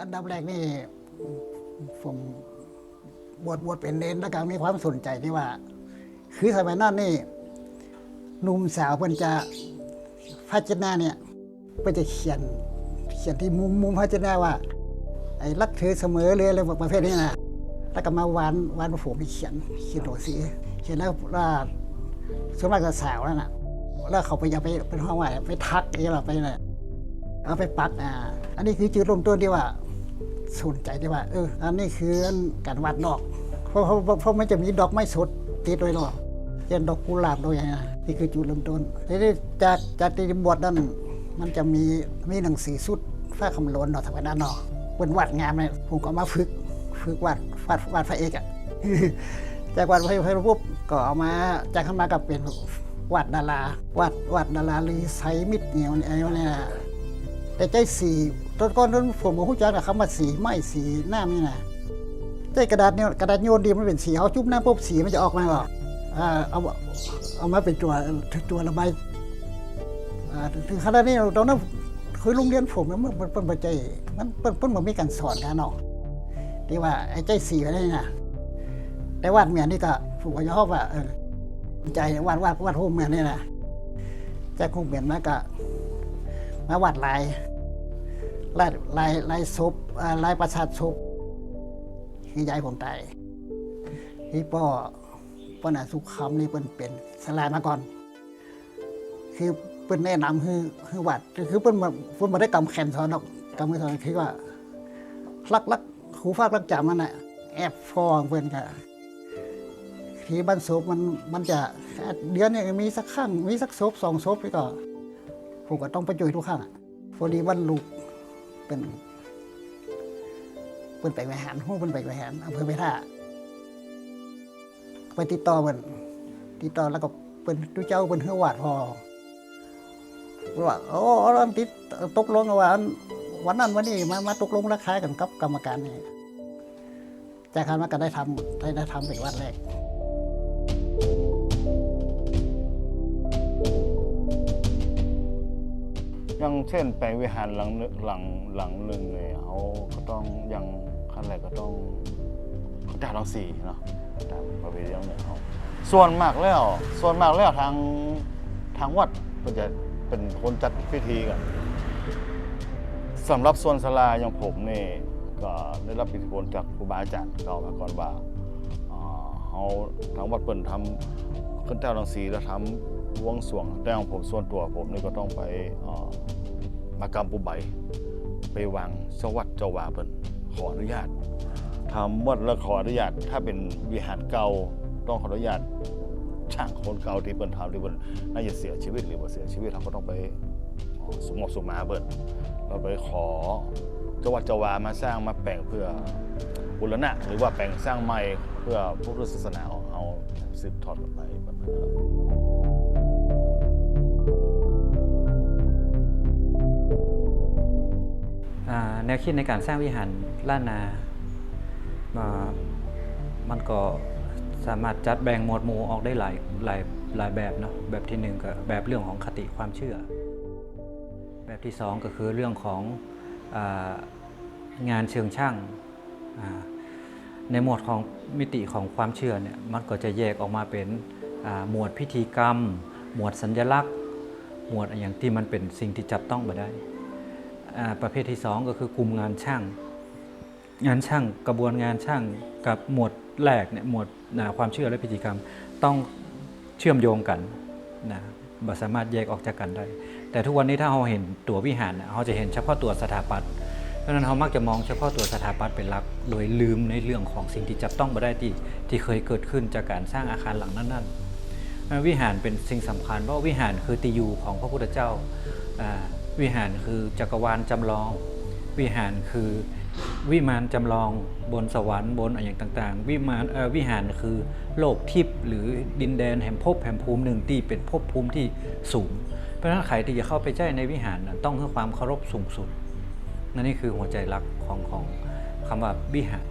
อันดับแรกนี่ผมบวชบวชเป็นเนนแล้วก็มีความสนใจที่ว่า คือสมัยนั้นนี่หนุ่มสาวเพิ่นจะพระเจนาเนี่ยเพิ่นจะเขียนเขียนที่มุมมุมพระเจนาว่า ไอ้รักเธอเสมอเลยอะไรประเภทนี้นะแล้วก็มาวานวานผมเขียนเขียนตัวสีเขียนแล้วว่าส่วนมากจะสาวนั่นน่ะแล้วเขาไปอย่าไปเป็นห้องว่าไปทักอย่างเงี้ยหรอไปเนี่ยเอาไปปักอ่าอันนี้คือจุดเริ่มต้นที่ว่า สนใจที่ว่า เออ อันนี้คือการวาดดอก เพราะเพราะเพราะมันจะมีดอกไม้สดติดด้วยเนาะเช่นดอกกุหลาบดอกอย่างนี้นี่คือจุดเริ่มต้นทีนี้จากจากที่บวชนั้นมันจะมีมีหนังสือสุดฟ้าคำล้นเนาะทางด้านนาะเป็นวาดงามเลยผมก็มาฝึกฝึกวาดวาดวาดพระเอกอะจากวาดพระเอกปุ๊บก็เอามาจากขึ้นมากับเป็นวาดดาราวาดวาดดาราลีไซมิดเหนียวอะไรเนี่ย แต่ใจสีต้นก้อนต้นผมก็รู้จักนะคำว่าสีไม้สีหน้านี่นะใจกระดาษเนี่ยกระดาษโยนดีมันเป็นสีเอาจุ๊บหน้าปุ๊บสีมันจะออกมาหรอกอ่าเอาเอามาเป็นตัวตัวระบายอ่าถึงขนาดนี้ตอนนั้นคือโรงเรียนผมมันมันเป็นปัจจัยมันเป็นเป็นมันมีการสอนกันเนาะที่ว่าไอ้ใจสีอะไรนี่นะแต่วาดเหมือนนี่ก็ผมก็ชอบว่าใจวาดวาดวาดรูปเหมือนนี่นะใจคงเหมือนมาก็มาวาดลาย ลายลายลายศพอ่าลายประสาทศพคือยายผมตายที่พ่อพ่อน่ะสุขคำนี่เป็นเป็นสลายมาก่อน คือเป็นแนะนำคือคือวาดคือเป็นมาเป็นมาได้กำแขนสอนอกกำแขนสอนคือว่าลักลักครูฟากลักจามันน่ะแอบฟองเพื่อนค่ะทีบ้านศพมันมันจะเดือนเนี่ยมีสักครั้งมีสักศพสองศพนี่ก็ผมก็ต้องไปจุยทุกครั้งอะพอดีวันลูก เป็นเป็นไปไปหารหู้เป็นไปไปหารอำเภอไปท่าไปติดต่อเพิ่นติดต่อแล้วก็เป็นทุเจ้าเป็นเฮือวาดพอว่าโอ้เราติดตกลงกันว่าวันนั้นวันนี้มามาตกลงราคากันกับกรรมการนี่จากการมาก็ได้ทำได้ได้ทำเป็นวันแรก อย่างเช่นแปลงวิหารหลังนึหลังหลังหนึ่งเนี่ยเขาก็ต้องยังขั้นแรกก็ต้องขาจ่ายทั้งสี่เนาะตามประเพณีของเขาส่วนมากแล้ว ส่วนมากแล้วทางทางวัดก็จะเป็นคนจัดพิธีกันสำหรับส่วนศาลาอย่างผมนี่ก็ได้รับอิทธิพลจากครูบาอาจารย์เก่ามาก่อนว่าเขาทางวัดเปิ่นทำขึ้นเจ้าทั้งสีแล้วทำ วงสวงแต่ของผมส่วนตัวผมนี่ก็ต้องไปมากรรมปุใบไปวางสวัสดิ์เจ้าวาเพิ่นขออนุญาตทำวัดแล้วขออนุญาต ถ้าเป็นวิหารเก่าต้องขออนุญาตช่างคนเก่าที่เพิ่นทำที่เพิ่นน่าจะเสียชีวิตหรือว่าเสียชีวิตเราก็ต้องไปสมมติสมมาเพิ่นเราไปขอเจ้าวัดเจ้าวามาสร้างมาแปลงเพื่อบุรณะ หรือว่าแปลงสร้างใหม่เพื่อพุทธศาสนาของเราสืบทอดกันไปแบบนั้นครับ แนวคิดในการสร้างวิหารล้านนา มันก็สามารถจัดแบ่งหมวดหมู่ออกได้หลายหลายหลายแบบเนาะแบบที่หนึ่งก็แบบเรื่องของคติความเชื่อ แบบที่สองก็คือเรื่องขององานเชิงช่าง ในหมวดของมิติของความเชื่อเนี่ยมันก็จะแยกออกมาเป็นหมวดพิธีกรรม หมวดสัญลักษณ์ หมวดอย่างที่มันเป็นสิ่งที่จับต้องมาได้ ประเภทที่ 2 ก็คือกลุ่มงานช่าง งานช่างกระบวนงานช่างกับหมวดแรกเนี่ยหมวดความเชื่อและพิธีกรรมต้องเชื่อมโยงกันนะบ่สามารถแยกออกจากกันได้ แต่ทุกวันนี้ถ้าเราเห็นตัววิหารน่ะเราจะเห็นเฉพาะตัวสถาปัตย์เพราะนั้นเรามักจะมองเฉพาะตัวสถาปัตย์เป็นหลัก โดยลืมในเรื่องของสิ่งที่จับต้องมาได้ที่ที่เคยเกิดขึ้นจากการสร้างอาคารหลังนั้นๆวิหารเป็นสิ่งสำคัญเพราะวิหารคือตียูของพระพุทธเจ้าอ่า วิหารคือจักรวาลจำลอง วิหารคือวิมานจำลองบนสวรรค์บนอะไรอย่างต่างๆ วิมานเอ่อวิหารคือโลกทิพย์หรือดินแดนแห่งภพแห่งภูมิหนึ่งที่เป็นภพภูมิที่สูง เพราะฉะนั้นใครที่จะเข้าไปใช้ในวิหารน่ะต้องให้ความเคารพสูงสุดนั่นนี่คือหัวใจหลักของของคำว่าวิหาร